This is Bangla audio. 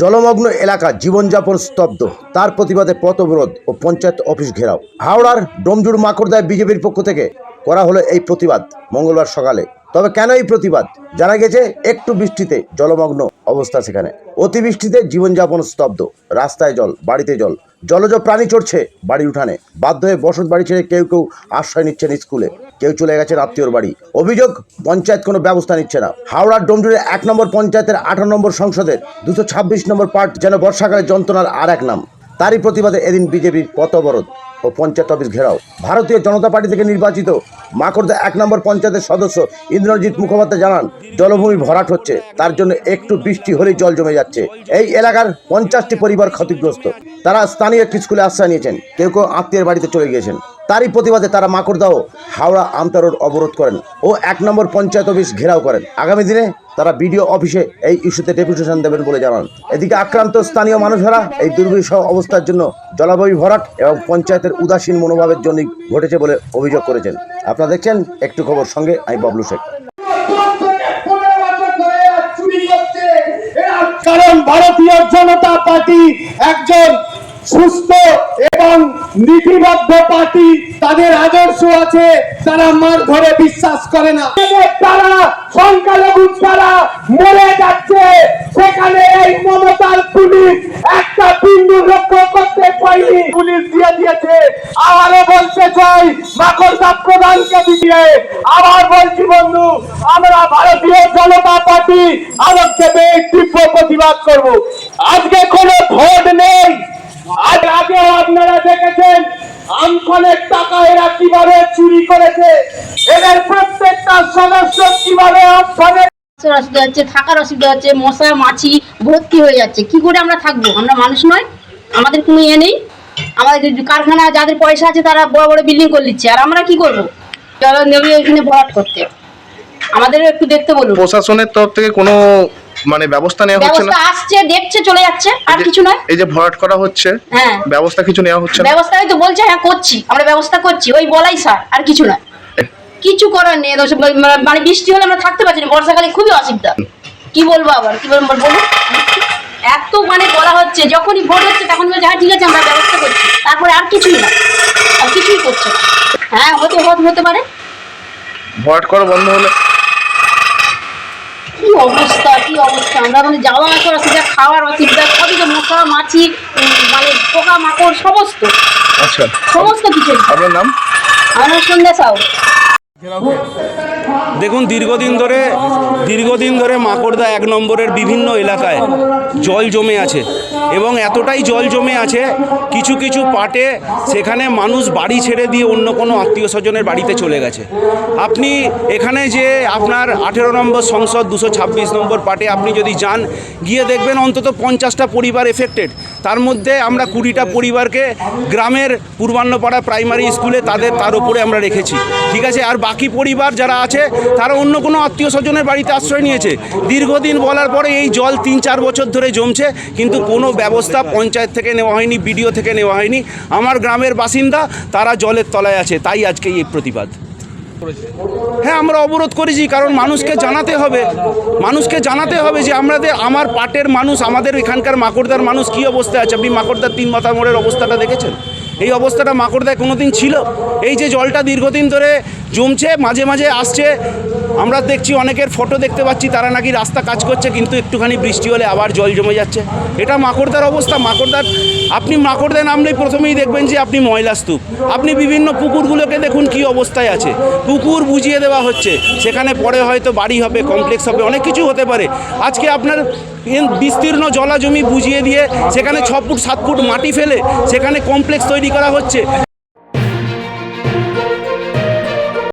জলমগ্ন এলাকা জীবনযাপন স্তব্ধ। তার প্রতিবাদে পথ অবরোধ ও পঞ্চায়েত অফিস ঘেরাও। হাওড়ার ডোমজুড় মাকড়দায় বিজেপির পক্ষ থেকে করা হলো এই প্রতিবাদ। মঙ্গলবার সকালে তবে কেন এই প্রতিবাদ? জানা গেছে, একটু বৃষ্টিতে জলমগ্ন অবস্থা সেখানে। অতিবৃষ্টিতে জীবনযাপন স্তব্ধ। রাস্তায় জল, বাড়িতে জল। জলজ প্রাণী চড়ছে বাড়ির উঠানে। বাধ্য হয়ে বসত বাড়ি ছেড়ে কেউ কেউ আশ্রয় নিচ্ছেন স্কুলে। কেউ চলে গেছেন আত্মীয়র বাড়ি। অভিযোগ, পঞ্চায়েত কোনো ব্যবস্থা নিচ্ছে না। হাওড়ার ডোমজুড়ে এক নম্বর পঞ্চায়েতের আঠারো নম্বর সংসদের দুশো ছাব্বিশ নম্বর পার্ট যেন বর্ষাকালে যন্ত্রণার আর এক নাম। তারই প্রতিবাদে এদিন বিজেপির পথ অবরোধ ও পঞ্চায়েত অফিস ঘেরাও। ভারতীয় জনতা পার্টি থেকে নির্বাচিত মাকড়দা এক নম্বর পঞ্চায়েতের সদস্য ইন্দ্রজিৎ মুখোপাধ্যায় জানান, জলভূমি ভরাট হচ্ছে, তার জন্য একটু বৃষ্টি হলেই জল জমে যাচ্ছে। এই এলাকার পঞ্চাশটি পরিবার ক্ষতিগ্রস্ত। তারা স্থানীয় একটি স্কুলে আশ্রয় নিয়েছেন, কেউ কেউ আত্মীয়ের বাড়িতে চলে গিয়েছেন। তারই প্রতিবাদে তারা মাকড়দাও হাওড়া আমতা অবরোধ করেন ও এক নম্বর পঞ্চায়েত অফিস ঘেরাও করেন। আগামী দিনে তারা বিডিও অফিসে এই ইস্যুতে ডেপুটেশন দেবেন বলে জানান। এদিকে আক্রান্ত স্থানীয় মানুষেরা এই দুর্বিষহ অবস্থার জন্য জলাবায়ু ভরাট এবং পঞ্চায়েতের উদাসীন মনোভাবের জন্য ঘটেছে বলে অভিযোগ করেছেন। আপনারা দেখছেন একটু খবর সঙ্গে, আমি বাবলু শেখ। কারণ ভারতীয় জনতা পার্টি একজন সুস্থ এবং নীতিবদ্ধ পার্টি। তাদের আদর্শ আছে, তারা মার ধরে বিশ্বাস করে না। তারা সংখ্যালঘু তারা মরে যাচ্ছে, সেখানে এই মমতার পুলিশ একটা বিন্দু লক্ষ্য করতে পুলিশ দিয়ে দিয়েছে, আবারও বলতে চাই প্রধানকে দিয়ে আবার বলছি, বন্ধু, আমরা ভারতীয় জনতা পার্টি আলোককে তীব্র প্রতিবাদ করব। আজকে কোনো ভোট নেই। আজ আপনারা দেখেছেন আমফানের টাকা এরা কীভাবে চুরি করেছে? এদের প্রত্যেকটা সদস্য কীভাবে আমফানের অসুবিধা হচ্ছে থাকার অসুবিধা হচ্ছে মশা মাছি ভর্তি হয়ে যাচ্ছে। কি করে আমরা থাকব? আমরা মানুষ নয় আমাদের কোনো ইয়ে নেই। আমাদের যে কারখানা যাদের পয়সা আছে তারা বড় বড় বিল্ডিং করে নিচ্ছে আর আমরা কি করব? চলো নেবে এখানে ভরাট করতে। আমাদেরও একটু দেখতে বলুন। প্রশাসনের তরফ থেকে কোনো মানে ব্যবস্থা নেওয়া হচ্ছে ব্যবস্থা না আসছে দেখছে চলে যাচ্ছে আর কিছু নয়। এই যে ভরাট করা হচ্ছে হ্যাঁ। ব্যবস্থা কিছু নেওয়া হচ্ছে না? ব্যবস্থা হয়তো বলছে হ্যাঁ করছি আমরা ব্যবস্থা করছি ওই বলাই স্যার আর কিছু নয়। কিছু করার নেই দোষ- মানে বৃষ্টি হলে আমরা থাকতে পারছি না বর্ষাকালে খুবই অসুবিধা। কি বলব আবার কি বলব বলুন? এত মানে বলা হচ্ছে যখনই ভোট হচ্ছে তখন বলছে হ্যাঁ ঠিক আছে আমরা ব্যবস্থা করছি তারপরে আর কিছুই না আর কিছুই করছে না। হ্যাঁ হতে হতে হতে পারে। ভরাট করা বন্ধ হলে কি অবস্থা কি অবস্থা? আমরা মানে যাওয়া আসার অসুবিধা খাওয়ার অসুবিধা সবই তো মশা মাছি মানে পোকা মাকড় সমস্ত। আচ্ছা। সমস্ত কিছু। আপনার নাম? আমার সন্ধ্যা সাউ। দেখুন, দীর্ঘদিন ধরে দীর্ঘদিন ধরে মাকড়দা এক নম্বরের বিভিন্ন এলাকায় জল জমে আছে। এবং এতটাই জল জমে আছে, কিছু কিছু পাটে সেখানে মানুষ বাড়ি ছেড়ে দিয়ে অন্য কোনো আত্মীয় স্বজনের বাড়িতে চলে গেছে। আপনি এখানে যে আপনার আঠেরো নম্বর সংসদ, দুশো ছাব্বিশ নম্বর পাটে আপনি যদি যান, গিয়ে দেখবেন অন্তত পঞ্চাশটা পরিবার এফেক্টেড তার মধ্যে আমরা কুড়িটা পরিবারকে গ্রামের পূর্বান্নপাড়া প্রাইমারি স্কুলে তাদের, তার উপরে আমরা রেখেছি। ঠিক আছে? আর বাকি পরিবার যারা আছে তারা অন্য কোনো আত্মীয় স্বজনের বাড়িতে আশ্রয় নিয়েছে। দীর্ঘদিন বলার পরে এই জল তিন চার বছর ধরে জমছে, কিন্তু কোনো ব্যবস্থা পঞ্চায়েত থেকে নেওয়া হয়নি, বিডিও থেকে নেওয়া হয়নি। আমার গ্রামের বাসিন্দা, তারা জলের তলায় আছে, তাই আজকে এই প্রতিবাদ। হ্যাঁ আমরা অবরোধ করেছি, কারণ মানুষকে জানাতে হবে। মানুষকে জানাতে হবে যে আমাদের, আমার পাটের মানুষ, আমাদের এখানকার মাকড়দার মানুষ কী অবস্থায় আছে? আপনি মাকড়দার তিন মাথা মোড়ের অবস্থাটা দেখেছেন? এই অবস্থাটা মাকড়দায় কোনো দিন ছিল? এই যে জলটা দীর্ঘদিন ধরে জমছে, মাঝে মাঝে আসছে। আমরা দেখছি, অনেকের ফটো দেখতে পাচ্ছি, তারা নাকি রাস্তা কাজ করছে, কিন্তু একটুখানি বৃষ্টি হলে আবার জল জমে যাচ্ছে। এটা মাকড়দার অবস্থা, মাকড়দার আপনি মাকড়দায় নামলেই প্রথমেই দেখবেন যে আপনি ময়লা স্তূপ। আপনি বিভিন্ন পুকুরগুলোকে দেখুন কি অবস্থায় আছে। পুকুর বুঝিয়ে দেওয়া হচ্ছে। সেখানে পরে হয়তো বাড়ি হবে কমপ্লেক্স হবে, অনেক কিছু হতে পারে। আজকে আপনার বিস্তীর্ণ জলা জমি বুঝিয়ে দিয়ে সেখানে ছ ফুট, সাত ফুট মাটি ফেলে সেখানে কমপ্লেক্স তৈরি করা হচ্ছে।